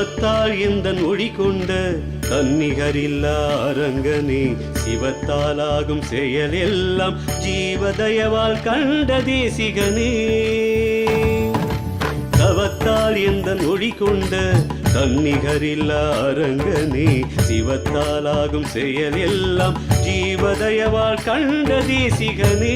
தவத்தால் எந்த மொழி கொண்ட தன்னிகரில்லா அரங்கனே சிவத்தாலாகும் செயல் எல்லாம் ஜீவதயவால் கண்ட தேசிகனே. தவத்தால் எந்த மொழி கொண்ட தன்னிகரில்லா அரங்கனே சிவத்தாலாகும் செயல் எல்லாம் ஜீவதயவால் கண்ட தேசிகனே.